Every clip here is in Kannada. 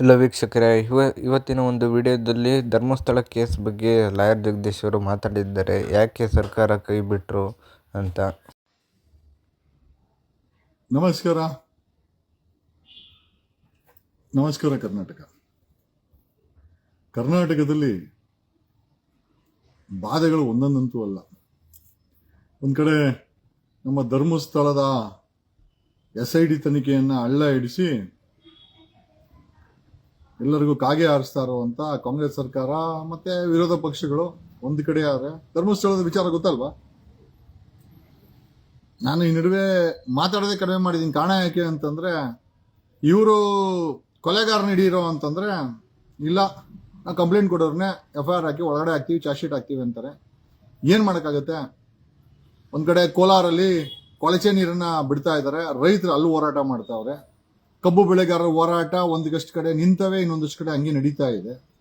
ಎಲ್ಲ ವೀಕ್ಷಕರೇ, ಇವ, ಇವತ್ತಿನ ಒಂದು ವಿಡಿಯೋದಲ್ಲಿ ಧರ್ಮಸ್ಥಳ ಕೇಸ್ ಬಗ್ಗೆ ಲಾಯರ್ ಜಗದೀಶ್ ಅವರು ಮಾತಾಡಿದ್ದಾರೆ. ಯಾಕೆ ಸರ್ಕಾರ ಕೈ ಬಿಟ್ಟರು ಅಂತ? ನಮಸ್ಕಾರ. ನಮಸ್ಕಾರ ಕರ್ನಾಟಕ. ಕರ್ನಾಟಕದಲ್ಲಿ ಬಾಧೆಗಳು ಒಂದೊಂದಂತೂ ಅಲ್ಲ. ಒಂದು ಕಡೆ ನಮ್ಮ ಧರ್ಮಸ್ಥಳದ ಎಸ್ ಐ ಡಿ ತನಿಖೆಯನ್ನು ಹಳ್ಳ ಹಿಡಿಸಿ ಎಲ್ಲರಿಗೂ ಕಾಗೆ ಹಾರಿಸ್ತಾ ಇರುವಂತ ಕಾಂಗ್ರೆಸ್ ಸರ್ಕಾರ ಮತ್ತೆ ವಿರೋಧ ಪಕ್ಷಗಳು ಒಂದು ಕಡೆ ಆದ್ರೆ ಧರ್ಮಸ್ಥಳದ ವಿಚಾರ ಗೊತ್ತಲ್ವಾ? ನಾನು ಈ ನಡುವೆ ಮಾತಾಡದೆ ಕಡಿಮೆ ಮಾಡಿದ್ದೀನಿ ಕಾರಣ ಯಾಕೆ ಅಂತಂದ್ರೆ ಇವರು ಕೊಲೆಗಾರನ ಹಿಡಿಯಿರೋ ಅಂತಂದ್ರೆ ಇಲ್ಲ ನಾವು ಕಂಪ್ಲೇಂಟ್ ಕೊಡೋರ್ನೆ ಎಫ್ ಐ ಆರ್ ಹಾಕಿ ಒಳಗಡೆ ಹಾಕ್ತೀವಿ ಚಾರ್ಜ್ ಶೀಟ್ ಹಾಕ್ತೀವಿ ಅಂತಾರೆ. ಏನು ಮಾಡೋಕ್ಕಾಗತ್ತೆ? ಒಂದು ಕಡೆ ಕೋಲಾರಲ್ಲಿ ಕೊಳಚೆ ನೀರನ್ನ ಬಿಡ್ತಾ ಇದ್ದಾರೆ ರೈತರು ಅಲ್ಲಿ ಹೋರಾಟ ಮಾಡ್ತಾವ್ರೆ. ಕಬ್ಬು ಬೆಳೆಗಾರರ ಹೋರಾಟ ಒಂದಷ್ಟು ಕಡೆ ನಿಂತವೇ, ಇನ್ನೊಂದಷ್ಟು ಕಡೆ ಹಂಗೆ ನಡೀತಾ ಇದೆ.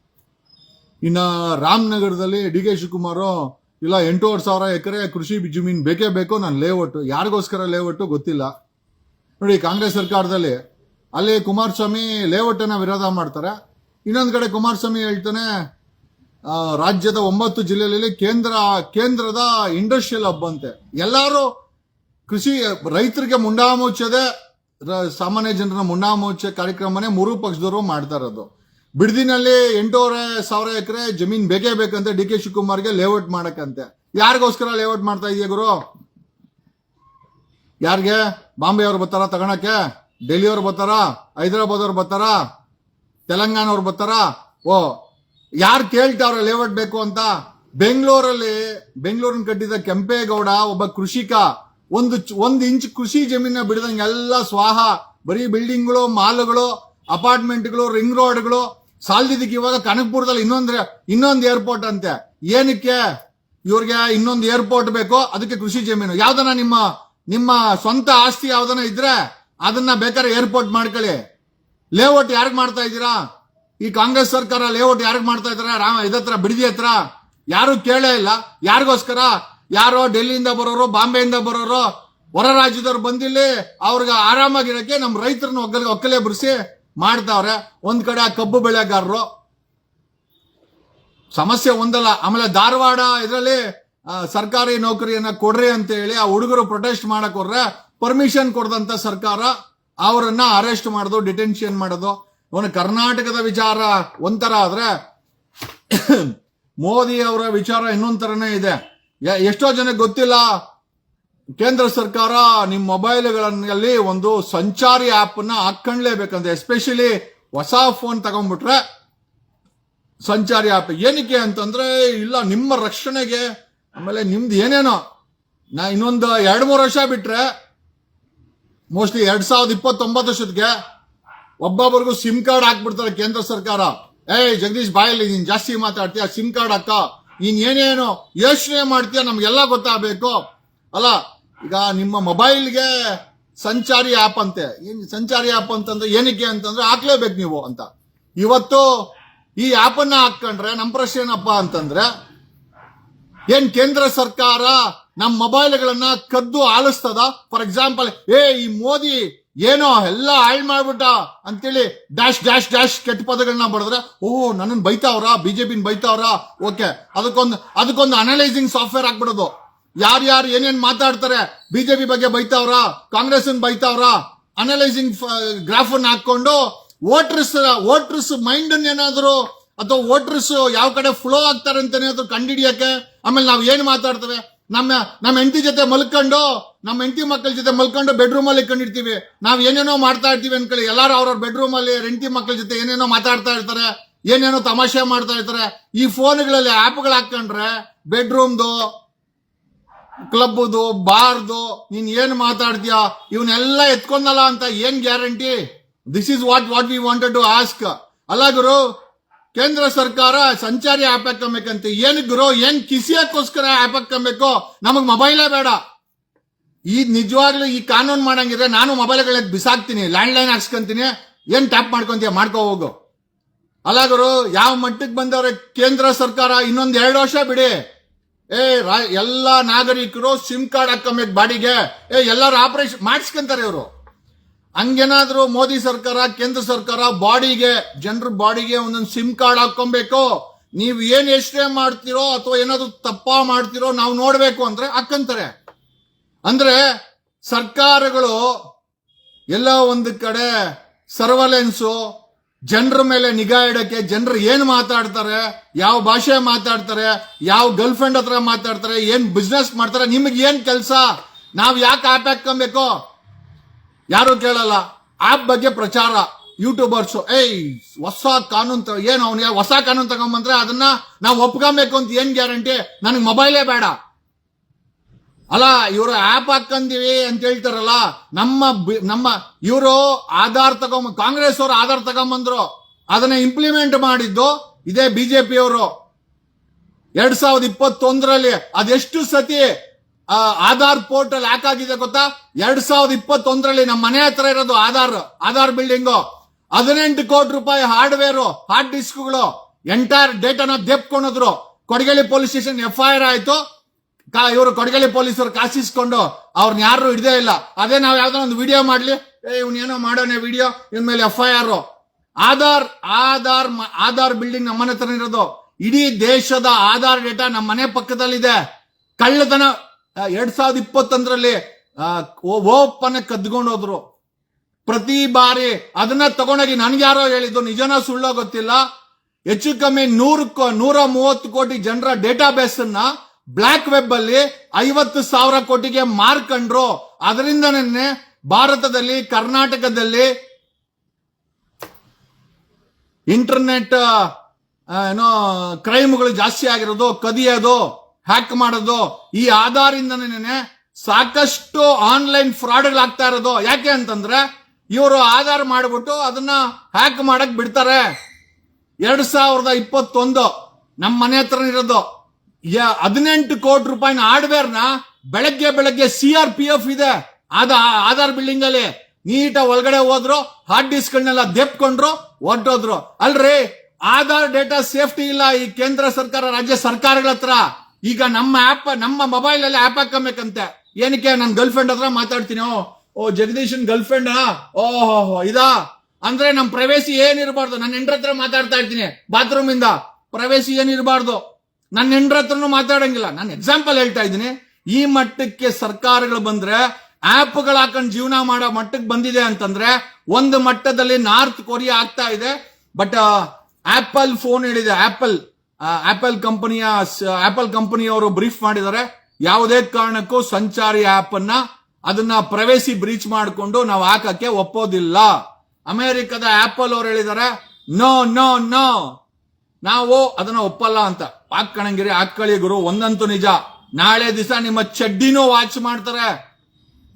ಇನ್ನ ರಾಮನಗರದಲ್ಲಿ ಡಿ ಕೆ ಶಿವಕುಮಾರ್, ಇಲ್ಲ, ಎಂಟೂವರೆ ಸಾವಿರ ಎಕರೆ ಕೃಷಿ ಜಮೀನು ಬೇಕೇ ಬೇಕು ನಾನು ಲೇಔಟ್. ಯಾರಿಗೋಸ್ಕರ ಲೇಔಟ್ ಗೊತ್ತಿಲ್ಲ. ನೋಡಿ, ಕಾಂಗ್ರೆಸ್ ಸರ್ಕಾರದಲ್ಲಿ ಅಲ್ಲಿ ಕುಮಾರಸ್ವಾಮಿ ಲೇಔಟ್ ಅನ್ನ ವಿರೋಧ ಮಾಡ್ತಾರೆ. ಇನ್ನೊಂದು ಕಡೆ ಕುಮಾರಸ್ವಾಮಿ ಹೇಳ್ತಾನೆ ರಾಜ್ಯದ ಒಂಬತ್ತು ಜಿಲ್ಲೆಯಲ್ಲಿ ಕೇಂದ್ರ, ಕೇಂದ್ರದ ಇಂಡಸ್ಟ್ರಿಯಲ್ ಹಬ್ ಅಂತೆ. ಎಲ್ಲಾರು ಕೃಷಿ, ರೈತರಿಗೆ ಮುಂಡಾ ಮುಚ್ಚದೆ ರ- ಸಾಮಾನ್ಯ ಜನರ ಮುನ್ನಾ ಮೋರ್ಚೆ ಕಾರ್ಯಕ್ರಮನೇ ಮೂರು ಪಕ್ಷದವರು ಮಾಡ್ತಾ ಇರೋದು. ಬಿಡದಿನಲ್ಲಿ ಎಂಟೂವರೆ ಸಾವಿರ ಎಕರೆ ಜಮೀನ್ ಬೇಕೇ ಬೇಕಂತೆ ಡಿ ಕೆ ಶಿವಕುಮಾರ್ಗೆ ಲೇಔಟ್ ಮಾಡಕ್ಕಂತೆ. ಯಾರಿಗೋಸ್ಕರ ಲೇಔಟ್ ಮಾಡ್ತಾ ಇದೆಯಾ ಗುರು? ಯಾರಿಗೆ? ಬಾಂಬೆ ಅವ್ರು ಬರ್ತಾರ ತಗೊಳಕ್ಕೆ? ಡೆಲ್ಲಿ ಅವ್ರು ಬರ್ತಾರ? ಹೈದರಾಬಾದ್ ಅವ್ರು ಬರ್ತಾರ? ತೆಲಂಗಾಣ ಅವ್ರು ಬರ್ತಾರ? ಓ, ಯಾರು ಕೇಳ್ತಾವ್ರ ಲೇಔಟ್ ಬೇಕು ಅಂತ? ಬೆಂಗಳೂರಲ್ಲಿ, ಬೆಂಗಳೂರಿನ ಕಟ್ಟಿದ ಕೆಂಪೇಗೌಡ ಒಬ್ಬ ಕೃಷಿಕ. ಒಂದು ಒಂದು ಇಂಚ್ ಕೃಷಿ ಜಮೀನ ಬಿಡದಂಗೆ ಎಲ್ಲ ಸ್ವಾಹ, ಬರೀ ಬಿಲ್ಡಿಂಗ್ಗಳು ಮಾಲ್ಗಳು ಅಪಾರ್ಟ್ಮೆಂಟ್ಗಳು ರಿಂಗ್ ರೋಡ್ಗಳು ಸಾಲ್ದಿದ್ದಕ್ಕೆ ಇವಾಗ ಕನಕಪುರದಲ್ಲಿ ಇನ್ನೊಂದ್ರೆ, ಇನ್ನೊಂದು ಏರ್ಪೋರ್ಟ್ ಅಂತೆ. ಏನಕ್ಕೆ? ಇವ್ರಿಗೆ ಇನ್ನೊಂದು ಏರ್ಪೋರ್ಟ್ ಬೇಕು, ಅದಕ್ಕೆ ಕೃಷಿ ಜಮೀನು. ಯಾವ್ದನ ನಿಮ್ಮ ನಿಮ್ಮ ಸ್ವಂತ ಆಸ್ತಿ ಯಾವ್ದನ ಇದ್ರೆ ಅದನ್ನ ಬೇಕಾದ್ರೆ ಏರ್ಪೋರ್ಟ್ ಮಾಡ್ಕೊಳ್ಳಿ. ಲೇಔಟ್ ಯಾರಿಗೆ ಮಾಡ್ತಾ ಇದ್ದೀರಾ? ಈ ಕಾಂಗ್ರೆಸ್ ಸರ್ಕಾರ ಲೇಔಟ್ ಯಾರಿಗೆ ಮಾಡ್ತಾ ಇದಾರೆ ರಾಮ ಇದತ್ರ ಬಿಡದಿ ಹತ್ರ. ಯಾರು ಕೇಳೇ ಇಲ್ಲ. ಯಾರಿಗೋಸ್ಕರ? ಯಾರೋ ಡೆಲ್ಲಿಯಿಂದ ಬರೋರು, ಬಾಂಬೆಯಿಂದ ಬರೋರು, ಹೊರ ರಾಜ್ಯದವ್ರು ಬಂದಿಲ್ಲಿ, ಅವ್ರಿಗೆ ಆರಾಮಾಗಿರಕ್ಕೆ ನಮ್ಮ ರೈತರನ್ನ ಒಕ್ಕಲೆ ಒಕ್ಕಲೆ ಬಿಡಿಸಿ ಮಾಡ್ತಾವ್ರೆ. ಒಂದ್ ಕಡೆ ಆ ಕಬ್ಬು ಬೆಳೆಗಾರರು. ಸಮಸ್ಯೆ ಒಂದಲ್ಲ, ಆಮೇಲೆ ಧಾರವಾಡ ಇದರಲ್ಲಿ ಸರ್ಕಾರಿ ನೌಕರಿಯನ್ನ ಕೊಡ್ರಿ ಅಂತ ಹೇಳಿ ಆ ಹುಡುಗರು ಪ್ರೊಟೆಸ್ಟ್ ಮಾಡಕ್ ಹೋದ್ರೆ ಪರ್ಮಿಷನ್ ಕೊಡದಂತ ಸರ್ಕಾರ ಅವರನ್ನ ಅರೆಸ್ಟ್ ಮಾಡೋದು ಡಿಟೆನ್ಷನ್ ಮಾಡೋದು. ಅವನು ಕರ್ನಾಟಕದ ವಿಚಾರ ಒಂಥರ ಆದ್ರೆ ಮೋದಿ ಅವರ ವಿಚಾರ ಇನ್ನೊಂದ್ ತರನೇ ಇದೆ. ಎಷ್ಟೋ ಜನಕ್ಕೆ ಗೊತ್ತಿಲ್ಲ. ಕೇಂದ್ರ ಸರ್ಕಾರ ನಿಮ್ಮ ಮೊಬೈಲ್ಗಳಲ್ಲಿ ಒಂದು ಸಂಚಾರಿ ಆಪ್ನ ಹಾಕೊಂಡ್ಲೇಬೇಕಂತ ಎಸ್ಪೆಷಲಿ ಹೊಸ ಫೋನ್ ತಗೊಂಡ್ಬಿಟ್ರೆ ಸಂಚಾರಿ ಆಪ್ ಏನಕ್ಕೆ ಅಂತಂದ್ರೆ, ಇಲ್ಲ, ನಿಮ್ಮ ರಕ್ಷಣೆಗೆ. ಆಮೇಲೆ ನಿಮ್ದು ಏನೇನೋ. ನಾ ಇನ್ನೊಂದು ಎರಡು ಮೂರು ವರ್ಷ ಬಿಟ್ರೆ, ಮೋಸ್ಟ್ಲಿ ಎರಡ್ ಸಾವಿರದ ಇಪ್ಪತ್ತೊಂಬತ್ತು ವರ್ಷದಕ್ಕೆ ಒಬ್ಬೊಬ್ಬರಿಗೂ ಸಿಮ್ ಕಾರ್ಡ್ ಹಾಕ್ಬಿಡ್ತಾರೆ ಕೇಂದ್ರ ಸರ್ಕಾರ. ಏಯ್, ಜಗದೀಶ್ ಬಾಯಲ್ಲಿ ನೀನ್ ಜಾಸ್ತಿ ಮಾತಾಡ್ತೀಯ? ಸಿಮ್ ಕಾರ್ಡ್ ಹಾಕ. ನೀನ್ ಏನೇನು ಯೋಚನೆ ಮಾಡ್ತೀಯ ನಮಗೆಲ್ಲ ಗೊತ್ತಾಗಬೇಕು. ಅಲ್ಲ, ಈಗ ನಿಮ್ಮ ಮೊಬೈಲ್ಗೆ ಸಂಚಾರಿ ಆಪ್ ಅಂತೆ. ಏನು ಸಂಚಾರಿ ಆಪ್ ಅಂತಂದ್ರೆ ಏನಕ್ಕೆ ಅಂತಂದ್ರೆ ಹಾಕ್ಲೇಬೇಕು ನೀವು ಅಂತ. ಇವತ್ತು ಈ ಆಪ್ ಹಾಕ್ಕೊಂಡ್ರೆ ಹಾಕೊಂಡ್ರೆ ನಮ್ ಪ್ರಶ್ನೆ ಏನಪ್ಪ ಅಂತಂದ್ರೆ, ಏನ್ ಕೇಂದ್ರ ಸರ್ಕಾರ ನಮ್ಮ ಮೊಬೈಲ್ಗಳನ್ನ ಕದ್ದು ಆಲಿಸ್ತದ? ಫಾರ್ ಎಕ್ಸಾಂಪಲ್ ಏ, ಈ ಮೋದಿ ಏನೋ ಎಲ್ಲ ಹಾಳು ಮಾಡ್ಬಿಟ್ಟ ಅಂತೇಳಿ ಡ್ಯಾಶ್ ಡ್ಯಾಶ್ ಡ್ಯಾಶ್ ಕೆಟ್ಟ ಪದಗಳನ್ನ ಬಡಿದ್ರೆ ಓ ನನ್ನ ಬೈತಾವ್ರ? ಬಿಜೆಪಿನ ಬೈತಾವ್ರ? ಓಕೆ. ಅದಕ್ಕೊಂದು ಅದಕ್ಕೊಂದು ಅನಲೈಸಿಂಗ್ ಸಾಫ್ಟ್ವೇರ್ ಹಾಕ್ಬಿಡೋದು ಯಾರ್ಯಾರು ಏನೇನ್ ಮಾತಾಡ್ತಾರೆ? ಬಿಜೆಪಿ ಬಗ್ಗೆ ಬೈತಾವ್ರ? ಕಾಂಗ್ರೆಸ್ ಬೈತಾವ್ರ? ಅನಲೈಸಿಂಗ್ ಗ್ರಾಫ್ ಅನ್ನ ಹಾಕೊಂಡು ವೋಟರ್ಸ್ ವೋಟರ್ಸ್ ಮೈಂಡ್ ಏನಾದ್ರು ಅಥವಾ ವೋಟರ್ಸ್ ಯಾವ ಕಡೆ ಫ್ಲೋ ಆಗ್ತಾರೆ ಅಂತ ಏನಾದ್ರು ಕಂಡಿಡಿಯಕ್ಕೆ ಆಮೇಲೆ ನಾವು ಏನ್ ಮಾತಾಡ್ತೇವೆ? ನಮ್ಮ ನಮ್ಮ ಹೆಂಡತಿ ಜೊತೆ ಮಲ್ಕೊಂಡು, ನಮ್ಮ ಹೆಂಡತಿ ಮಕ್ಕಳ ಜೊತೆ ಮಲ್ಕೊಂಡು ಬೆಡ್ರೂಮ್ ಅಲ್ಲಿ ಇಟ್ಕೊಂಡಿರ್ತೀವಿ. ನಾವ್ ಏನೇನೋ ಮಾಡ್ತಾ ಇರ್ತೀವಿ ಅನ್ಕೊಳ್ಳಿ. ಎಲ್ಲಾರು ಅವ್ರವ್ರ ಬೆಡ್ರೂಮ್ ಅಲ್ಲಿ ಹೆಂಡತಿ ಮಕ್ಕಳ ಜೊತೆ ಏನೇನೋ ಮಾತಾಡ್ತಾ ಇರ್ತಾರೆ, ಏನೇನೋ ತಮಾಷೆ ಮಾಡ್ತಾ ಇರ್ತಾರೆ. ಈ ಫೋನ್ಗಳಲ್ಲಿ ಆ್ಯಪ್ಗಳು ಹಾಕೊಂಡ್ರೆ ಬೆಡ್ರೂಮ್ದು ಕ್ಲಬ್ದು ಬಾರ್ದು ನೀನ್ ಏನ್ ಮಾತಾಡ್ತೀಯ ಇವನ್ನೆಲ್ಲ ಎತ್ಕೊಂಡಲ್ಲ ಅಂತ ಏನ್ guarantee this is what what we wanted to ask ಅಲ್ಲ ಗುರು ಕೇಂದ್ರ ಸರ್ಕಾರ ಸಂಚಾರಿ ಆಪ್ ಹಾಕೊಂಬೇಕಂತೆ ಏನ್ ಗುರು, ಏನ್ ಕಿಸಿಯಕ್ಕೋಸ್ಕರ ಆಪ್ ಹಾಕಬೇಕು ನಮಗ್ ಮೊಬೈಲೇ ಬೇಡ. ಈ ನಿಜವಾಗ್ಲೂ ಈ ಕಾನೂನು ಮಾಡಂಗಿದ್ರೆ ನಾನು ಮೊಬೈಲ್ಗಳ ಬಿಸಾಕ್ತೀನಿ ಲ್ಯಾಂಡ್ ಲೈನ್ ಹಾಕ್ಸ್ಕೊಂತೀನಿ. ಏನ್ ಟ್ಯಾಪ್ ಮಾಡ್ಕೊಂತೀಯ? ಮಾಡ್ಕೋ, ಹೋಗು. ಅಲ್ಲ ಗುರು, ಯಾವ ಮಟ್ಟಕ್ಕೆ ಬಂದವ್ರೆ? ಕೇಂದ್ರ ಸರ್ಕಾರ ಇನ್ನೊಂದ್ ಎರಡು ವರ್ಷ ಬಿಡಿ. ಏ ಎಲ್ಲ ನಾಗರಿಕರು ಸಿಮ್ ಕಾರ್ಡ್ ಹಾಕೊಂಬೇಕು ಬಾಡಿಗೆ. ಏ, ಎಲ್ಲರೂ ಆಪರೇಷನ್ ಮಾಡಿಸ್ಕೊಂತಾರೆ ಇವರು. ಹಂಗೇನಾದ್ರೂ ಮೋದಿ ಸರ್ಕಾರ, ಕೇಂದ್ರ ಸರ್ಕಾರ ಬಾಡಿಗೆ, ಜನರ ಬಾಡಿಗೆ ಒಂದೊಂದು ಸಿಮ್ ಕಾರ್ಡ್ ಹಾಕೊಬೇಕು ನೀವು ಏನ್ ಎಷ್ಟೇ ಮಾಡ್ತಿರೋ ಅಥವಾ ಏನಾದ್ರು ತಪ್ಪ ಮಾಡ್ತಿರೋ ನಾವು ನೋಡ್ಬೇಕು ಅಂದ್ರೆ ಹಾಕಂತಾರೆ. ಅಂದ್ರೆ ಸರ್ಕಾರಗಳು ಎಲ್ಲ ಒಂದು ಕಡೆ ಸರ್ವಲೆನ್ಸು, ಜನರ ಮೇಲೆ ನಿಗಾ ಇಡಕ್ಕೆ, ಜನರು ಏನು ಮಾತಾಡ್ತಾರೆ, ಯಾವ ಭಾಷೆ ಮಾತಾಡ್ತಾರೆ, ಯಾವ ಗರ್ಲ್ ಫ್ರೆಂಡ್ ಹತ್ರ ಮಾತಾಡ್ತಾರೆ, ಏನ್ ಬಿಸ್ನೆಸ್ ಮಾಡ್ತಾರೆ, ನಿಮಗೆ ಏನ್ ಕೆಲಸ? ನಾವು ಯಾಕೆ ಆಪ್ ಹಾಕೊಬೇಕು ಯಾರು ಕೇಳಲ್ಲ? ಆಪ್ ಬಗ್ಗೆ ಪ್ರಚಾರ ಯೂಟ್ಯೂಬರ್ಸ್ ಏಯ್, ಹೊಸ ಕಾನೂನು ಏನು ಅವನಿಗೆ ಹೊಸ ಕಾನೂನು ತಗೊಂಬಂದ್ರೆ ಅದನ್ನ ನಾವು ಒಪ್ಕೊಬೇಕು ಅಂತ ಏನ್ ಗ್ಯಾರಂಟಿ? ನನಗೆ ಮೊಬೈಲೇ ಬೇಡ. ಅಲ್ಲ, ಇವರು ಆಪ್ ಹಾಕಂದಿವಿ ಅಂತ ಹೇಳ್ತಾರಲ್ಲ, ನಮ್ಮ ನಮ್ಮ, ಇವರು ಆಧಾರ್ ತಗೊಂಬ, ಕಾಂಗ್ರೆಸ್ ಅವರು ಆಧಾರ್ ತಗೊಂಬಂದ್ರು, ಅದನ್ನ ಇಂಪ್ಲಿಮೆಂಟ್ ಮಾಡಿದ್ದು ಇದೇ ಬಿಜೆಪಿ ಅವರು. ಎರಡ್ ಸಾವಿರದ ಇಪ್ಪತ್ತೊಂದರಲ್ಲಿ ಅದೆಷ್ಟು ಸತಿ ಆಧಾರ್ ಪೋರ್ಟಲ್ ಹ್ಯಾಕ್ ಆಗಿದೆ ಗೊತ್ತಾ? ಎರಡ್ ಸಾವಿರದ ಇಪ್ಪತ್ತೊಂದರಲ್ಲಿ ನಮ್ಮ ಮನೆ ಹತ್ರ ಇರೋದು ಆಧಾರ್ ಆಧಾರ್ ಬಿಲ್ಡಿಂಗು. ಹದಿನೆಂಟು ಕೋಟಿ ರೂಪಾಯಿ ಹಾರ್ಡ್ವೇರ್, ಹಾರ್ಡ್ ಡಿಸ್ಕ್ಗಳು, ಎಂಟೈರ್ ಡೇಟಾನ ದೆಪ್ಕೊಂಡಿದ್ರು ಕೊಡಗೇಲಿ police station F I R ಆಯ್ತು ಇವರು ಕೊಡಗೇಲಿ ಪೊಲೀಸರು ಕಾಸಿಸ್ಕೊಂಡು ಅವ್ರನ್ನ ಯಾರು ಹಿಡ್ದೇ ಇಲ್ಲ. ಅದೇ ನಾವು ಯಾವ್ದೋ ಒಂದು ವಿಡಿಯೋ ಮಾಡ್ಲಿ. ಏ, ಇವ್ನ ಏನೋ ಮಾಡೋಣ ವಿಡಿಯೋ ಇನ್ ಮೇಲೆ F I R Aadhaar Aadhaar Aadhaar building ನಮ್ಮನೆ ಹತ್ರ ಇರೋದು. ಇಡೀ ದೇಶದ ಆಧಾರ್ ಡೇಟಾ ನಮ್ಮ ಮನೆ ಪಕ್ಕದಲ್ಲಿದೆ. ಕಳ್ಳತನ ಎರಡ್ ಸಾವಿರದ ಇಪ್ಪತ್ತೊಂದರಲ್ಲಿ ಓಪನ್ ಕದ್ಕೊಂಡು ಹೋದ್ರು. ಪ್ರತಿ ಬಾರಿ ಅದನ್ನ ತಗೊಂಡೋಗಿ ನನ್ಗೆ ಯಾರೋ ಹೇಳಿದ್ದು, ನಿಜನ ಸುಳ್ಳೋ ಗೊತ್ತಿಲ್ಲ. ಹೆಚ್ಚು ಕಮ್ಮಿ ನೂರು ನೂರ ಮೂವತ್ತು ಕೋಟಿ ಜನರ ಡೇಟಾ ಬೇಸ್ ಅನ್ನ ಬ್ಲಾಕ್ ವೆಬ್ ಅಲ್ಲಿ ಐವತ್ತು ಸಾವಿರ ಕೋಟಿಗೆ ಮಾರ್ಕಂಡ್ರು ಅದರಿಂದ ನಿನ್ನೆ ಭಾರತದಲ್ಲಿ, ಕರ್ನಾಟಕದಲ್ಲಿ ಇಂಟರ್ನೆಟ್ ಏನೋ, ಕ್ರೈಮ್ಗಳು ಜಾಸ್ತಿ ಆಗಿರೋದು, ಕದಿಯೋದು. ಹ್ಯಾಕ್ ಮಾಡೋದು ಈ ಆಧಾರಿಂದನೇ ಸಾಕಷ್ಟು ಆನ್ಲೈನ್ ಫ್ರಾಡ್ಗಳಾಗ್ತಾ ಇರೋದು. ಯಾಕೆ ಅಂತಂದ್ರೆ ಇವರು ಆಧಾರ್ ಮಾಡಿಬಿಟ್ಟು ಅದನ್ನ ಹ್ಯಾಕ್ ಮಾಡಕ್ ಬಿಡ್ತಾರೆ. ಎರಡ್ ಸಾವಿರದ ಇಪ್ಪತ್ತೊಂದು ನಮ್ಮ ಮನೆ ಹತ್ರ ಇರೋದು. ಹದಿನೆಂಟು ಕೋಟಿ ರೂಪಾಯಿನ ಹಾರ್ಡ್ವೇರ್ನ ಬೆಳಗ್ಗೆ ಬೆಳಗ್ಗೆ ಸಿ ಆರ್ ಪಿ ಎಫ್ ಇದೆ. ಆದ ಆಧಾರ್ ಬಿಲ್ಡಿಂಗ್ ಅಲ್ಲಿ ನೀಟ ಒಳಗಡೆ ಹೋದ್ರು ಹಾರ್ಡ್ ಡಿಸ್ಕ್ಗಳನ್ನೆಲ್ಲ ದೆಪ್ಕೊಂಡ್ರು ಹೊರಟೋದ್ರು ಅಲ್ರಿ, ಆಧಾರ್ ಡೇಟಾ ಸೇಫ್ಟಿ ಇಲ್ಲ ಈ ಕೇಂದ್ರ ಸರ್ಕಾರ, ರಾಜ್ಯ ಸರ್ಕಾರಗಳ ಹತ್ರ. ಈಗ ನಮ್ಮ ಆಪ್ ನಮ್ಮ ಮೊಬೈಲ್ ಅಲ್ಲಿ ಆಪ್ ಹಾಕಬೇಕಂತೆ ಏನಕ್ಕೆ? ನನ್ನ ಗರ್ಲ್ ಫ್ರೆಂಡ್ ಹತ್ರ ಮಾತಾಡ್ತೀನಿ? ಓ, ಜಗದೀಶನ್ ಗರ್ಲ್ ಫ್ರೆಂಡ್ ಓಹೋ ಇದಾ? ಅಂದ್ರೆ ನಮ್ ಪ್ರವೇಶಿ ಏನಿರಬಾರ್ದು? ನನ್ನ ಹೆಂಡ್ರ ಹತ್ರ ಮಾತಾಡ್ತಾ ಇರ್ತೀನಿ ಬಾತ್ರೂಮ್ ಇಂದ. ಪ್ರವೇಶಿ ಏನಿರಬಾರ್ದು? ನನ್ನ ಹೆಂಡ್ರ ಹತ್ರನು ಮಾತಾಡಂಗಿಲ್ಲ. ನಾನು ಎಕ್ಸಾಂಪಲ್ ಹೇಳ್ತಾ ಇದ್ದೀನಿ. ಈ ಮಟ್ಟಕ್ಕೆ ಸರ್ಕಾರಗಳು ಬಂದ್ರೆ ಆಪ್ಗಳು ಹಾಕೊಂಡು ಜೀವನ ಮಾಡೋ ಮಟ್ಟಕ್ಕೆ ಬಂದಿದೆ ಅಂತಂದ್ರೆ ಒಂದು ಮಟ್ಟದಲ್ಲಿ ನಾರ್ತ್ ಕೊರಿಯಾ ಆಗ್ತಾ ಇದೆ. ಬಟ್ ಆಪಲ್ ಫೋನ್ ಹೇಳಿದೆ. ಆಪಲ್ ಆಪಲ್ ಕಂಪನಿಯ ಆಪಲ್ ಕಂಪನಿಯವರು ಬ್ರೀಫ್ ಮಾಡಿದ್ದಾರೆ. ಯಾವುದೇ ಕಾರಣಕ್ಕೂ ಸಂಚಾರಿ ಆಪ್ ಅನ್ನ ಅದನ್ನ ಪ್ರವೇಶಿ ಬ್ರೀಚ್ ಮಾಡಿಕೊಂಡು ನಾವು ಹಾಕಕ್ಕೆ ಒಪ್ಪೋದಿಲ್ಲ. ಅಮೆರಿಕದ ಆಪಲ್ ಅವರು ಹೇಳಿದ್ದಾರೆ ನೋ ನೋ ನೋ ನಾವು ಅದನ್ನ ಒಪ್ಪಲ್ಲ ಅಂತ. ಹಾಕಣಂಗಿರಿ ಹಾಕೊಳ್ಳಿ ಗುರು, ಒಂದಂತೂ ನಿಜ. ನಾಳೆ ದಿವಸ ನಿಮ್ಮ ಚಡ್ಡಿನೂ ವಾಚ್ ಮಾಡ್ತಾರೆ.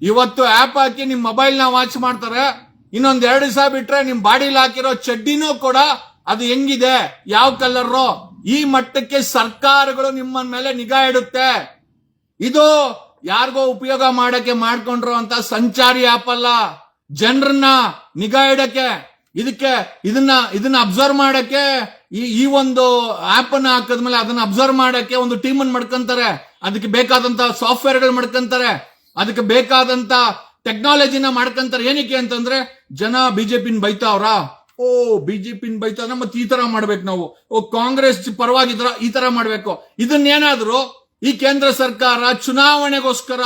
ಇವತ್ತು ಆಪ್ ಹಾಕಿ ನಿಮ್ ಮೊಬೈಲ್ ವಾಚ್ ಮಾಡ್ತಾರೆ. ಇನ್ನೊಂದ್ ಎರಡು ದಿವಸ ಬಿಟ್ರೆ ನಿಮ್ ಬಾಡಿಲಿ ಹಾಕಿರೋ ಚಡ್ಡಿನೂ ಕೂಡ ಅದು ಹೆಂಗಿದೆ? ಯಾವ ಕಲರ್ ಈ ಮಟ್ಟಕ್ಕೆ ಸರ್ಕಾರಗಳು ನಿಮ್ಮ ಮೇಲೆ ನಿಗಾ ಇಡುತ್ತೆ. ಇದು ಯಾರಿಗೋ ಉಪಯೋಗ ಮಾಡಕ್ಕೆ ಮಾಡ್ಕೊಂಡ್ರು ಅಂತ ಸಂಚಾರಿ ಆಪ್ ಅಲ್ಲ. ಜನರನ್ನ ನಿಗಾ ಇಡಕ್ಕೆ, ಇದಕ್ಕೆ, ಇದನ್ನ ಇದನ್ನ ಅಬ್ಸರ್ವ್ ಮಾಡಕ್ಕೆ, ಈ ಈ ಒಂದು ಆಪ್ ಅನ್ನ ಹಾಕಿದ್ಮೇಲೆ ಅದನ್ನ ಅಬ್ಸರ್ವ್ ಮಾಡಕ್ಕೆ ಒಂದು ಟೀಮ್ ಅನ್ನು ಮಾಡ್ಕೊಂತಾರೆ. ಅದಕ್ಕೆ ಬೇಕಾದಂತ ಸಾಫ್ಟ್ವೇರ್ಗಳು ಮಾಡ್ಕೊಂತಾರೆ. ಅದಕ್ಕೆ ಬೇಕಾದಂತ ಟೆಕ್ನಾಲಜಿನ ಮಾಡ್ಕೊಂತಾರೆ. ಏನಕ್ಕೆ ಅಂತಂದ್ರೆ ಜನ ಬಿಜೆಪಿನ ಬೈತಾವ್ರ? ಓ, ಬಿಜೆಪಿನ ಬೈತಾರ ಮತ್ತೆ ಈ ತರ ಮಾಡ್ಬೇಕು ನಾವು. ಓ, ಕಾಂಗ್ರೆಸ್ ಪರವಾಗಿದ್ರ ಈ ತರ ಮಾಡ್ಬೇಕು. ಇದನ್ನೇನಾದ್ರೂ ಈ ಕೇಂದ್ರ ಸರ್ಕಾರ ಚುನಾವಣೆಗೋಸ್ಕರ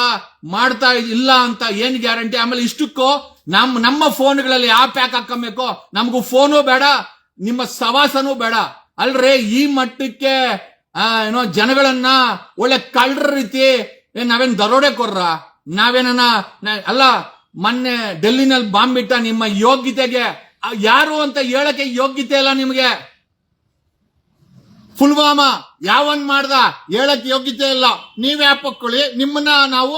ಮಾಡ್ತಾ ಇಲ್ಲ ಅಂತ ಏನ್ ಗ್ಯಾರಂಟಿ? ಆಮೇಲೆ ಇಷ್ಟಕ್ಕೂ ನಮ್, ನಮ್ಮ ಫೋನ್ಗಳಲ್ಲಿ ಆಪ್ ಪ್ಯಾಕ್ ಹಾಕಬೇಕು ನಮಗೂ ಫೋನು ಬೇಡ, ನಿಮ್ಮ ಸವಾಸನೂ ಬೇಡ. ಅಲ್ರೇ ಈ ಮಟ್ಟಕ್ಕೆ ಏನೋ ಜನಗಳನ್ನ ಒಳ್ಳೆ ಕಳ್ಳರ ರೀತಿ ನಾವೇನ್ ದರೋಡೆ ಕೊರ್ರ ನಾವೇನ ಅಲ್ಲ, ಮೊನ್ನೆ ಡೆಲ್ಲಿನಲ್ಲಿ ಬಾಂಬ್ ಬಿಟ್ಟ ನಿಮ್ಮ ಯೋಗ್ಯತೆಗೆ ಯಾರು ಅಂತ ಹೇಳಕ್ಕೆ ಯೋಗ್ಯತೆ ಇಲ್ಲ ನಿಮಗೆ. ಪುಲ್ವಾಮಾ ಯಾವನ್ ಮಾಡ್ದ ಹೇಳಕ್ ಯೋಗ್ಯತೆ ಇಲ್ಲ. ನೀವ್ ಯಾಪ್ ಹಾಕೊಳ್ಳಿ ನಿಮ್ಮನ್ನ ನಾವು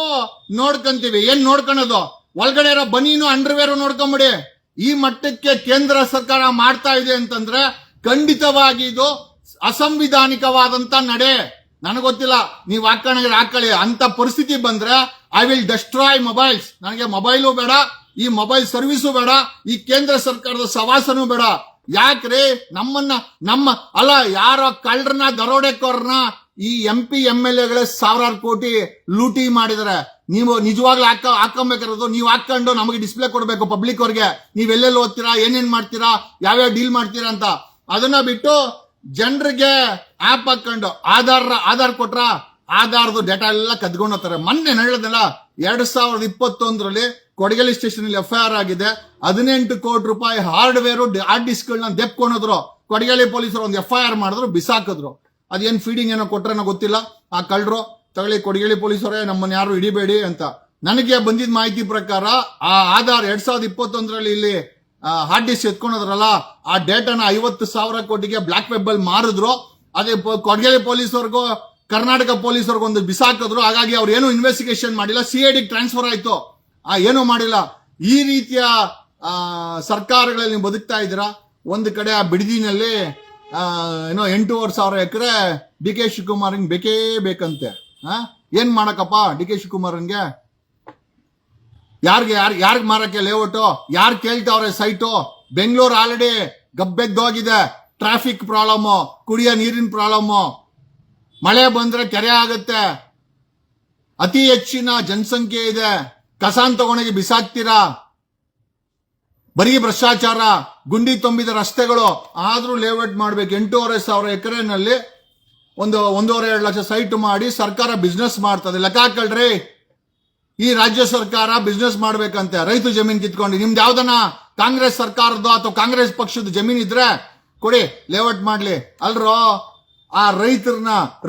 ನೋಡ್ಕೊಂತೀವಿ. ಏನ್ ನೋಡ್ಕೊಳೋದು ಒಳಗಡೆ ಇರೋ ಬನೀನು, ಅಂಡರ್ವೇರು ನೋಡ್ಕೊಂಬಿಡಿ. ಈ ಮಟ್ಟಕ್ಕೆ ಕೇಂದ್ರ ಸರ್ಕಾರ ಮಾಡ್ತಾ ಇದೆ ಅಂತಂದ್ರೆ ಖಂಡಿತವಾಗಿ ಇದು ಅಸಂವಿಧಾನಿಕವಾದಂತ ನಡೆ. ನನಗೊತ್ತಿಲ್ಲ ಗೊತ್ತಿಲ್ಲ. ನೀವು ಹಾಕೊಂಡ್ರೆ ಹಾಕೊಳ್ಳಿ ಅಂತ ಪರಿಸ್ಥಿತಿ ಬಂದ್ರೆ ಐ ವಿಲ್ ಡೆಸ್ಟ್ರಾಯ್ ಮೊಬೈಲ್ಸ್ ನನಗೆ ಮೊಬೈಲು ಬೇಡ ಈ ಮೊಬೈಲ್ ಸರ್ವಿಸು ಬೇಡ, ಈ ಕೇಂದ್ರ ಸರ್ಕಾರದ ಸವಾಸನೂ ಬೇಡ. ಯಾಕ್ರಿ ನಮ್ಮನ್ನ, ನಮ್ಮ, ಅಲ್ಲ, ಯಾರ ಕಳ್ಳರನ್ನ ದರೋಡೆಕೋರ್ನ ಈ ಎಂ ಪಿ ಎಂ ಎಲ್ ಎಗಳೇ ಸಾವಿರಾರು ಕೋಟಿ ಲೂಟಿ ಮಾಡಿದರೆ ನೀವು ನಿಜವಾಗ್ಲೂ ಹಾಕ ಹಾಕೊಂಬೇಕಿರೋದು ನೀವು ಹಾಕೊಂಡು ನಮಗೆ ಡಿಸ್ಪ್ಲೇ ಕೊಡಬೇಕು ಪಬ್ಲಿಕ್ ಅವ್ರಿಗೆ. ನೀವು ಎಲ್ಲೆಲ್ಲಿ ಓದ್ತೀರಾ ಏನೇನ್ ಮಾಡ್ತೀರಾ, ಯಾವ್ಯಾವ ಡೀಲ್ ಮಾಡ್ತೀರಾ ಅಂತ. ಅದನ್ನ ಬಿಟ್ಟು ಜನರಿಗೆ ಆಪ್ ಹಾಕೊಂಡು ಆಧಾರ್ ಆಧಾರ್ ಕೊಟ್ರ ಆಧಾರ್ದು ಡೇಟಾ ಎಲ್ಲ ಕದ್ಕೊಂಡು ಹೋಗ್ತಾರೆ. ಮೊನ್ನೆ ನಾನು ಹೇಳಿದ್ನಲ್ಲ, ಎರಡ್ ಸಾವಿರದ ಇಪ್ಪತ್ತೊಂದರಲ್ಲಿ ಕೊಡಗಲಿ ಸ್ಟೇಷನ್ ಅಲ್ಲಿ ಎಫ್ ಐ ಆರ್ ಆಗಿದೆ. ಹದಿನೆಂಟು ಕೋಟಿ ರೂಪಾಯಿ ಹಾರ್ಡ್ವೇರ್ ಹಾರ್ಡ್ ಡಿಸ್ಕ್ಗಳನ್ನ ದೆಪ್ಕೊಂಡೋದ್ರು ಕೊಡಗಲಿ ಪೊಲೀಸರು ಒಂದು ಎಫ್ ಐ ಆರ್ ಮಾಡಿದ್ರು, ಬಿಸಾಕಿದ್ರು. ಅದೇನ್ ಫೀಡಿಂಗ್ ಏನೋ ಕೊಟ್ರೇನೋ ಗೊತ್ತಿಲ್ಲ. ಆ ಕಳ್ರು ತಗೊಳ್ಳಿ ಕೊಡಗೇಳಿ ಪೊಲೀಸರೇ, ನಮ್ಮನ್ನ ಯಾರು ಹಿಡಿಬೇಡಿ ಅಂತ. ನನಗೆ ಬಂದಿದ್ದ ಮಾಹಿತಿ ಪ್ರಕಾರ ಆ ಆಧಾರ್ ಎರಡ್ ಸಾವಿರದ ಇಪ್ಪತ್ತೊಂದರಲ್ಲಿ ಇಲ್ಲಿ ಹಾರ್ಡ್ ಡಿಸ್ಕ್ ಎತ್ಕೊಂಡದ್ರಲ್ಲ, ಆ ಡೇಟಾನ ಐವತ್ತು ಸಾವಿರ ಕೋಟಿಗೆ ಬ್ಲಾಕ್ ವೆಬ್ ಮಾರಿದ್ರು. ಅದೇ ಕೊಡಗೇಳಿ ಪೊಲೀಸರಿಗೂ, ಕರ್ನಾಟಕ ಪೊಲೀಸರಿಗೂ ಒಂದು ಬಿಸಾಕಿದ್ರು. ಹಾಗಾಗಿ ಅವ್ರು ಏನು ಇನ್ವೆಸ್ಟಿಗೇಷನ್ ಮಾಡಿಲ್ಲ. ಸಿ ಐ ಟ್ರಾನ್ಸ್ಫರ್ ಆಯ್ತು. ಆ, ಏನೂ ಮಾಡಿಲ್ಲ? ಈ ರೀತಿಯ ಸರ್ಕಾರಗಳಲ್ಲಿ ನೀವು ಬದುಕ್ತಾ ಇದ್ದೀರಾ? ಒಂದು ಕಡೆ ಆ ಬಿಡದಿನಲ್ಲಿ ಏನೋ ಎಂಟೂವರೆ ಸಾವಿರ ಎಕರೆ ಡಿ ಕೆ ಶಿವಕುಮಾರ್ಗೆ ಬೇಕೇ ಬೇಕಂತೆ? ಏನ್ ಮಾಡಕಪ್ಪ ಡಿ ಕೆ ಶಿವಕುಮಾರ್ಗೆ? ಯಾರಿಗೆ, ಯಾರು, ಯಾರಿಗೆ ಮಾರಕ್ಕೆ ಲೇಔಟು ಯಾರು ಕೇಳ್ತಾವ್ರೆ ಸೈಟು ಬೆಂಗಳೂರು ಆಲ್ರೆಡಿ ಗಬ್ಬೆದ್ದೋಗಿದೆ ಟ್ರಾಫಿಕ್ ಪ್ರಾಬ್ಲಮ್ಮು ಕುಡಿಯೋ ನೀರಿನ ಪ್ರಾಬ್ಲಮ್ಮು ಮಳೆ ಬಂದ್ರೆ ಕೆರೆ ಆಗುತ್ತೆ. ಅತಿ ಹೆಚ್ಚಿನ ಜನಸಂಖ್ಯೆ ಇದೆ. ಕಸಾನ್ ತಗೊಂಡೋಗಿ ಬಿಸಾಕ್ತೀರಾ? ಬರೀ ಭ್ರಷ್ಟಾಚಾರ, ಗುಂಡಿ ತುಂಬಿದ ರಸ್ತೆಗಳು ಆದರೂ ಲೇಔಟ್ ಮಾಡ್ಬೇಕು. ಎಂಟೂವರೆ ಸಾವಿರ ಎಕರೆನಲ್ಲಿ ಒಂದು ಒಂದೂವರೆ, ಎರಡು ಲಕ್ಷ ಸೈಟ್ ಮಾಡಿ ಸರ್ಕಾರ ಬಿಸ್ನೆಸ್ ಮಾಡ್ತದೆ. ಲೆಕ್ಕ ಹಾಕಳ್ರಿ ಈ ರಾಜ್ಯ ಸರ್ಕಾರ ಬಿಸ್ನೆಸ್ ಮಾಡ್ಬೇಕಂತೆ. ರೈತ ಜಮೀನ್ ಕಿತ್ಕೊಂಡು ನಿಮ್ದು ಯಾವ್ದನ? ಕಾಂಗ್ರೆಸ್ ಸರ್ಕಾರದ್ದು ಅಥವಾ ಕಾಂಗ್ರೆಸ್ ಪಕ್ಷದ ಜಮೀನ್ ಇದ್ರೆ ಕೊಡಿ, ಲೇಔಟ್ ಮಾಡ್ಲಿ. ಅಲ್ರೋ? ಆ ರೈತರನ್ನ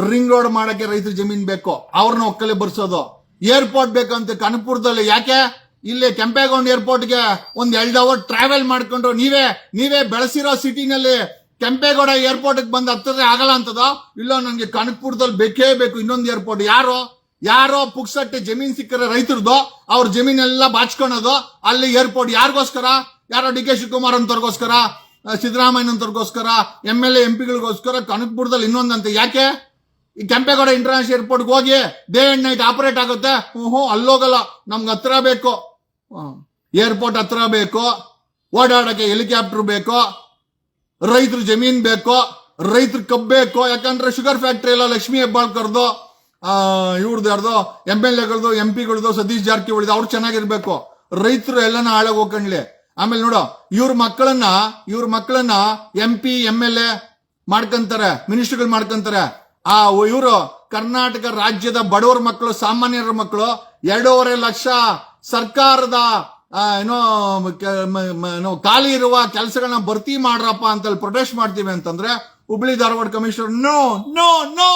ರಿಂಗ್ ರೋಡ್ ಮಾಡಕ್ಕೆ ರೈತರ ಜಮೀನ್ ಬೇಕು. ಅವ್ರನ್ನ ಒಕ್ಕಲೆ ಬರ್ಸೋದು. ಏರ್ಪೋರ್ಟ್ ಬೇಕಂತ ಕನಕಪುರದಲ್ಲಿ ಯಾಕೆ? ಇಲ್ಲಿ ಕೆಂಪೇಗೌಡ ಏರ್ಪೋರ್ಟ್ಗೆ ಒಂದ್ ಎರಡು ಅವರ್ ಟ್ರಾವೆಲ್ ಮಾಡ್ಕೊಂಡು ನೀವೇ ನೀವೇ ಬೆಳೆಸಿರೋ ಸಿಟಿನಲ್ಲಿ ಕೆಂಪೇಗೌಡ ಏರ್ಪೋರ್ಟ್ ಬಂದು ಹತ್ತಿದ್ರೆ ಆಗಲ್ಲ ಅಂತದ? ಇಲ್ಲ ನನಗೆ ಕನಕಪುರದಲ್ಲಿ ಬೇಕೇ ಬೇಕು ಇನ್ನೊಂದು ಏರ್ಪೋರ್ಟ್. ಯಾರು, ಯಾರೋ ಪುಕ್ಸಟ್ಟೆ ಜಮೀನ್ ಸಿಕ್ಕರೆ ರೈತರದು ಅವ್ರ ಜಮೀನೆಲ್ಲ ಬಾಚ್ಕೊಳೋದು, ಅಲ್ಲಿ ಏರ್ಪೋರ್ಟ್ ಯಾರಿಗೋಸ್ಕರ? ಯಾರೋ ಡಿ ಕೆ ಶಿವಕುಮಾರ್ ಅಂತವ್ರಿಗೋಸ್ಕರ, ಸಿದ್ದರಾಮಯ್ಯ ಅಂತವ್ರಿಗೋಸ್ಕರ ಎಂ ಎಲ್ ಎಂ ಪಿಗಳಿಗೋಸ್ಕರ ಕನಕಪುರದಲ್ಲಿ ಇನ್ನೊಂದಂತೆ. ಯಾಕೆ? ಈ ಕೆಂಪೇಗೌಡ ಇಂಟರ್ನ್ಯಾಷನಲ್ ಏರ್ಪೋರ್ಟ್ಗೆ ಹೋಗಿ ಡೇ ಅಂಡ್ ನೈಟ್ ಆಪರೇಟ್ ಆಗುತ್ತೆ. ಹ್ಞೂ ಅಲ್ಲೋಗಲ್ಲ. ನಮ್ಗೆ ಹತ್ರ ಬೇಕು. ಏರ್ಪೋರ್ಟ್ ಹತ್ರ ಬೇಕು. ಓಡಾಡಕ್ಕೆ ಹೆಲಿಕಾಪ್ಟರ್ ಬೇಕು. ರೈತರ ಜಮೀನ್ ಬೇಕು. ರೈತರ ಕಬ್ಬು ಬೇಕು. ಯಾಕಂದ್ರೆ ಶುಗರ್ ಫ್ಯಾಕ್ಟ್ರಿ ಎಲ್ಲ ಲಕ್ಷ್ಮಿ ಹೆಬ್ಬಾಳ್ಕರ್ದು ಇವ್ರದ್ದು ಯಾರ್ದು, ಎಂ ಎಲ್ ಎಗಳದು, ಎಂ ಪಿಗಳದು, ಸತೀಶ್ ಜಾರಕಿಹೊಳಿದು, ಅವ್ರು ಚೆನ್ನಾಗಿರ್ಬೇಕು. ರೈತರು ಎಲ್ಲನ ಹಾಳಾಗಿ ಹೋಗ್ಕಂಡ್ಲಿ ಆಮೇಲೆ ನೋಡು, ಇವ್ರ ಮಕ್ಕಳನ್ನ ಇವ್ರ ಮಕ್ಕಳನ್ನ M P, M L A ಮಾಡ್ಕಂತಾರೆ ಮಿನಿಸ್ಟರ್ಗಳು ಮಾಡ್ಕೊಂತಾರೆ. ಆ ಇವರು ಕರ್ನಾಟಕ ರಾಜ್ಯದ ಬಡವರ ಮಕ್ಕಳು, ಸಾಮಾನ್ಯರ ಮಕ್ಕಳು, ಎರಡೂವರೆ ಲಕ್ಷ ಸರ್ಕಾರದ ಏನೋ ಏನೋ ಖಾಲಿ ಇರುವ ಕೆಲಸಗಳನ್ನ ಭರ್ತಿ ಮಾಡ್ರಪ್ಪ ಅಂತೇಳಿ ಪ್ರೊಟೆಸ್ಟ್ ಮಾಡ್ತೀವಿ ಅಂತಂದ್ರೆ Hubli Dharwad commissioner no no no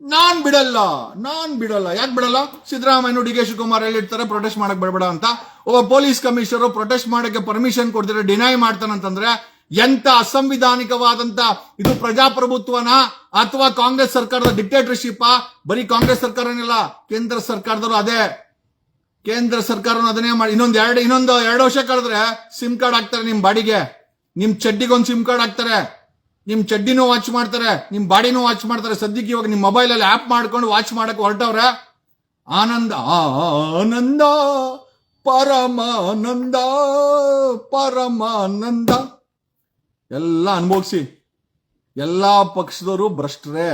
ನಾನ್ ಬಿಡಲ್ಲ ನಾನ್ ಬಿಡಲ್ಲ. ಯಾಕೆ ಬಿಡಲ್ಲ? ಸಿದ್ದರಾಮಯ್ಯ ಡಿ ಕೆ ಶಿವಕುಮಾರ್ ಹೇಳಿರ್ತಾರೆ ಪ್ರೊಟೆಸ್ಟ್ ಮಾಡಕ್ ಬಿಡಬೇಡ ಅಂತ. ಒಬ್ಬ ಪೊಲೀಸ್ ಕಮಿಷನರ್ ಪ್ರೊಟೆಸ್ಟ್ ಮಾಡಕ್ಕೆ ಪರ್ಮಿಷನ್ ಕೊಡ್ತಾರೆ ಡಿನೈ ಮಾಡ್ತಾನಂತಂದ್ರೆ ಎಂತ ಅಸಂವಿಧಾನಿಕವಾದಂತ ಇದು ಪ್ರಜಾಪ್ರಭುತ್ವನ ಅಥವಾ ಕಾಂಗ್ರೆಸ್ ಸರ್ಕಾರದ ಡಿಕ್ಟೇಟರ್ಶಿಪ್ ಬರೀ ಕಾಂಗ್ರೆಸ್ ಸರ್ಕಾರನಿಲ್ಲ, ಕೇಂದ್ರ ಸರ್ಕಾರದವರು ಅದೇ. ಕೇಂದ್ರ ಸರ್ಕಾರ ಅದನ್ನೇ ಮಾಡಿ. ಇನ್ನೊಂದು ಎರಡು ಇನ್ನೊಂದು ಎರಡು ವರ್ಷ ಕಳೆದ್ರೆ ಸಿಮ್ ಕಾರ್ಡ್ ಹಾಕ್ತಾರೆ ನಿಮ್ ಬಾಡಿಗೆ. ನಿಮ್ ಚಡ್ಡಿಗೊಂದು ಸಿಮ್ ಕಾರ್ಡ್ ಹಾಕ್ತಾರೆ. ನಿಮ್ ಚಡ್ಡಿನೂ ವಾಚ್ ಮಾಡ್ತಾರೆ. ನಿಮ್ ಬಾಡಿನೂ ವಾಚ್ ಮಾಡ್ತಾರೆ. ಸದ್ಯಕ್ಕೆ ಇವಾಗ ನಿಮ್ ಮೊಬೈಲ್ ಅಲ್ಲಿ ಆಪ್ ಮಾಡ್ಕೊಂಡು ವಾಚ್ ಮಾಡಕ್ ಹೊರಟವ್ರೆ. ಆನಂದ ಆನಂದ, ಪರಮಾನಂದ ಪರಮಾನಂದ. ಎಲ್ಲ ಅನುಭವಿಸಿ. ಎಲ್ಲ ಪಕ್ಷದವರು ಭ್ರಷ್ಟರೇ.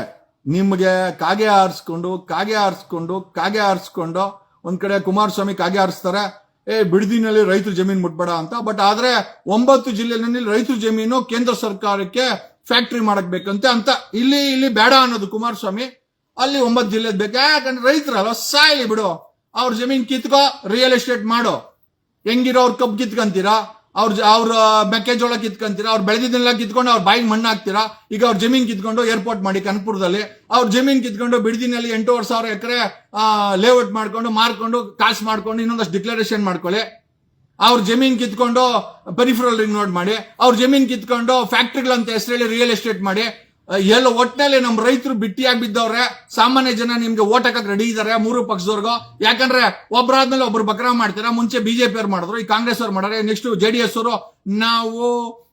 ನಿಮಗೆ ಕಾಗೆ ಆರಿಸ್ಕೊಂಡು ಕಾಗೆ ಆರಿಸ್ಕೊಂಡು ಕಾಗೆ ಆರಿಸ್ಕೊಂಡು ಒಂದ್ ಕಡೆ ಕುಮಾರಸ್ವಾಮಿ ಕಾಗೆ ಆರಿಸ್ತಾರೆ ಏ, ಬಿಡದಿನಲ್ಲಿ ರೈತರ ಜಮೀನು ಮುಟ್ಬೇಡ ಅಂತ. ಬಟ್ ಆದ್ರೆ ಒಂಬತ್ತು ಜಿಲ್ಲೆನಲ್ಲಿ ರೈತರ ಜಮೀನು ಕೇಂದ್ರ ಸರ್ಕಾರಕ್ಕೆ ಫ್ಯಾಕ್ಟ್ರಿ ಮಾಡಕ್ ಬೇಕಂತೆ ಅಂತ. ಇಲ್ಲಿ ಇಲ್ಲಿ ಬೇಡ ಅನ್ನೋದು ಕುಮಾರಸ್ವಾಮಿ. ಅಲ್ಲಿ ಒಂಬತ್ತು ಜಿಲ್ಲೆ ಬೇಕು. ಯಾಕಂದ್ರೆ ರೈತರಲ್ಲ ಸಾಯ್ಲಿ ಬಿಡು. ಅವ್ರ ಜಮೀನ್ ಕಿತ್ಕೋ ರಿಯಲ್ ಎಸ್ಟೇಟ್ ಮಾಡು. ಹೆಂಗಿರೋ ಅವ್ರ ಕಬ್ಬು ಕಿತ್ಕೊಂತೀರಾ? ಅವ್ರ ಅವ್ರ ಮೆಕ್ಕೆಜೋಳ ಕಿತ್ಕೊಂತೀರಾ, ಅವ್ರು ಬೆಳೆದಿದ್ದೆಲ್ಲ ಕಿತ್ಕೊಂಡು ಅವ್ರ ಬಾಯಿಗೆ ಮಣ್ಣು ಹಾಕ್ತೀರಾ? ಈಗ ಅವ್ರ ಜಮೀನ್ ಕಿತ್ಕೊಂಡು ಏರ್ಪೋರ್ಟ್ ಮಾಡಿ ಕನ್ಪುರದಲ್ಲಿ, ಅವ್ರ ಜಮೀನ್ ಕಿತ್ಕೊಂಡು ಬಿಡದಿನಲ್ಲಿ ಎಂಟೂವರೆ ಸಾವಿರ ಎಕರೆ ಲೇಔಟ್ ಮಾಡ್ಕೊಂಡು, ಮಾರ್ಕೊಂಡು, ಕಾಸು ಮಾಡ್ಕೊಂಡು ಇನ್ನೊಂದಷ್ಟು ಡಿಕ್ಲರೇಷನ್ ಮಾಡ್ಕೊಳ್ಳಿ. ಅವ್ರ ಜಮೀನ್ ಕಿತ್ಕೊಂಡು ಪೆರಿಫರಲ್ ರಿಂಗ್ ನೋಡ್ ಮಾಡಿ, ಅವ್ರ ಜಮೀನ್ ಕಿತ್ಕೊಂಡು ಫ್ಯಾಕ್ಟ್ರಿಗಳಂತ ಹೆಸರೇಳಿ ರಿಯಲ್ ಎಸ್ಟೇಟ್ ಮಾಡಿ ಎಲ್ಲ ಒಟ್ಟಿನಲ್ಲಿ ನಮ್ಮ ರೈತರು ಬಿಟ್ಟಿಯಾಗಿ ಬಿದ್ದವ್ರೆ ಸಾಮಾನ್ಯ ಜನ ನಿಮ್ಗೆ ಓಟ್ ಹಾಕಕ್ ರೆಡಿ ಇದಾರೆ ಮೂರು ಪಕ್ಷದವ್ರಿಗೂ. ಯಾಕಂದ್ರೆ ಒಬ್ಬರಾದ್ಮೇಲೆ ಒಬ್ರು ಬಕ್ರಾ ಮಾಡ್ತೀರಾ ಮುಂಚೆ ಬಿಜೆಪಿ ಅವ್ರು ಮಾಡಿದ್ರು ಈ ಕಾಂಗ್ರೆಸ್ ಅವ್ರು ಮಾಡಾರೆ ನೆಕ್ಸ್ಟ್ ಜೆ ಡಿ ಎಸ್ ಅವರು ನಾವು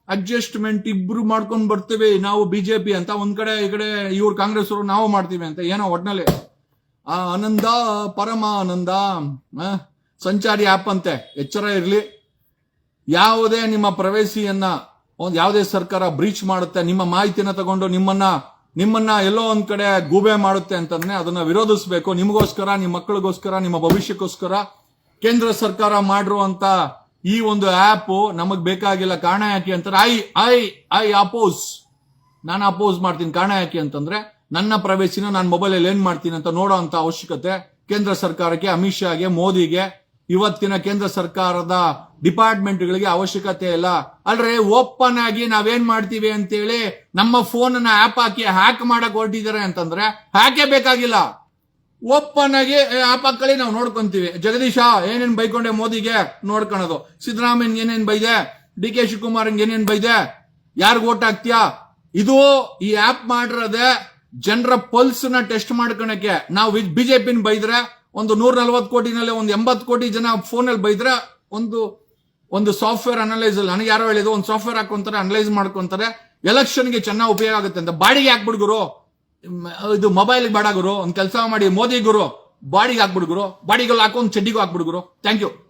ಅಡ್ಜಸ್ಟ್ಮೆಂಟ್ ಇಬ್ರು ಮಾಡ್ಕೊಂಡ್ ಬರ್ತೀವಿ ನಾವು ಬಿಜೆಪಿ ಅಂತ ಒಂದ್ ಕಡೆ ಈ ಕಡೆ ಇವ್ರು ಕಾಂಗ್ರೆಸ್ ಅವರು ನಾವು ಮಾಡ್ತೀವಿ ಅಂತ ಏನೋ ಒಟ್ನಲ್ಲಿ. ಆ ಆನಂದ ಪರಮಾನಂದ ಆ, ಸಂಚಾರಿ ಆಪ್ ಅಂತೆ ಎಚ್ಚರ ಇರಲಿ. ಯಾವುದೇ ನಿಮ್ಮ ಪ್ರವೇಶಿಯನ್ನ ಒಂದು ಯಾವುದೇ ಸರ್ಕಾರ ಬ್ರೀಚ್ ಮಾಡುತ್ತೆ, ನಿಮ್ಮ ಮಾಹಿತಿನ ತಗೊಂಡು ನಿಮ್ಮನ್ನ ನಿಮ್ಮನ್ನ ಎಲ್ಲೋ ಒಂದ್ ಕಡೆ ಗೂಬೆ ಮಾಡುತ್ತೆ ಅಂತಂದ್ರೆ ಅದನ್ನ ವಿರೋಧಿಸಬೇಕು. ನಿಮಗೋಸ್ಕರ ನಿಮ್ಮ ಮಕ್ಕಳಿಗೋಸ್ಕರ, ನಿಮ್ಮ ಭವಿಷ್ಯಕ್ಕೋಸ್ಕರ ಕೇಂದ್ರ ಸರ್ಕಾರ ಮಾಡಿರುವಂತ ಈ ಒಂದು ಆಪ್ ನಮಗ್ ಬೇಕಾಗಿಲ್ಲ. ಕಾರಣ ಯಾಕೆ ಅಂತಾರೆ ಐ ಐ ಐ ಅಪೋಸ್. ನಾನು ಅಪೋಸ್ ಮಾಡ್ತೀನಿ. ಕಾರಣ ಯಾಕೆ ಅಂತಂದ್ರೆ, ನನ್ನ ಪ್ರವೇಶಿನ ನಾನು ಮೊಬೈಲಲ್ಲಿ ಏನ್ ಮಾಡ್ತೀನಿ ಅಂತ ನೋಡೋ ಅಂತ ಅವಶ್ಯಕತೆ ಕೇಂದ್ರ ಸರ್ಕಾರಕ್ಕೆ, ಅಮಿತ್ ಶಾಗೆ, ಮೋದಿಗೆ ಇವತ್ತಿನ ಕೇಂದ್ರ ಸರ್ಕಾರದ ಡಿಪಾರ್ಟ್ಮೆಂಟ್ಗಳಿಗೆ ಅವಶ್ಯಕತೆ ಇಲ್ಲ. ಅಲ್ರೆ ಓಪನ್ ಆಗಿ ನಾವೇನ್ ಮಾಡ್ತೀವಿ ಅಂತೇಳಿ ನಮ್ಮ ಫೋನ್ ಆಪ್ ಹಾಕಿ ಹ್ಯಾಕ್ ಮಾಡಕ್ ಹೊರಟಿದ್ದಾರೆ ಅಂತಂದ್ರೆ ಹ್ಯಾಕೇ ಬೇಕಾಗಿಲ್ಲ. ಓಪನ್ ಆಗಿ ಆಪ್ ಹಾಕಳಿ ನಾವು ನೋಡ್ಕೊಂತೀವಿ. ಜಗದೀಶ, ಏನೇನ್ ಬೈಕೊಂಡೆ ಮೋದಿಗೆ? ನೋಡ್ಕೊಳೋದು. ಸಿದ್ದರಾಮಯ್ಯ ಏನೇನ್ ಬೈದೆ? ಡಿ ಕೆ ಶಿವಕುಮಾರ್ ಏನೇನ್ ಬೈದೆ? ಯಾರಿಗ ಓಟ್ ಹಾಕ್ತೀಯಾ? ಇದು ಈ ಆಪ್ ಮಾಡಿರೋದೆ ಜನರ ಪಲ್ಸ್ನ ಟೆಸ್ಟ್ ಮಾಡ್ಕೊಳಕ್ಕೆ. ನಾವು ಬಿಜೆಪಿನ ಬೈದ್ರೆ ಒಂದು ನೂರ ನಲ್ವತ್ತು ಕೋಟಿನಲ್ಲೇ ಒಂದು ಎಂಬತ್ತು ಕೋಟಿ ಜನ ಫೋನಲ್ಲಿ ಬೈದ್ರೆ ಒಂದು ಒಂದು ಸಾಫ್ಟ್ವೇರ್ ಅನಲೈಸ್ ಅಲ್ಲಿ, ನನಗೆ ಯಾರೋ ಹೇಳಿದ್ರು, ಒಂದು ಸಾಫ್ಟ್ವೇರ್ ಹಾಕೊಂತಾರೆ ಅನಲೈಸ್ ಮಾಡ್ಕೊಂತಾರೆ ಎಲೆಕ್ಷನ್ಗೆ ಚೆನ್ನಾಗಿ ಉಪಯೋಗ ಆಗುತ್ತೆ ಅಂತ. ಬಾಡಿಗೆ ಹಾಕ್ಬಿಡ್ಗುರು ಗುರು. ಇದು ಮೊಬೈಲ್ ಬೇಡ ಗುರು. ಒಂದು ಕೆಲಸ ಮಾಡಿ ಮೋದಿ ಗುರು. ಬಾಡಿಗೆ ಹಾಕ್ಬಿಡ್ಗುರು ಬಾಡಿಗೆಲ್ಲ ಹಾಕೊಂಡು ಚಡ್ಡಿಗೂ ಹಾಕ್ಬಿಡ್ಗುರು ಥ್ಯಾಂಕ್ ಯು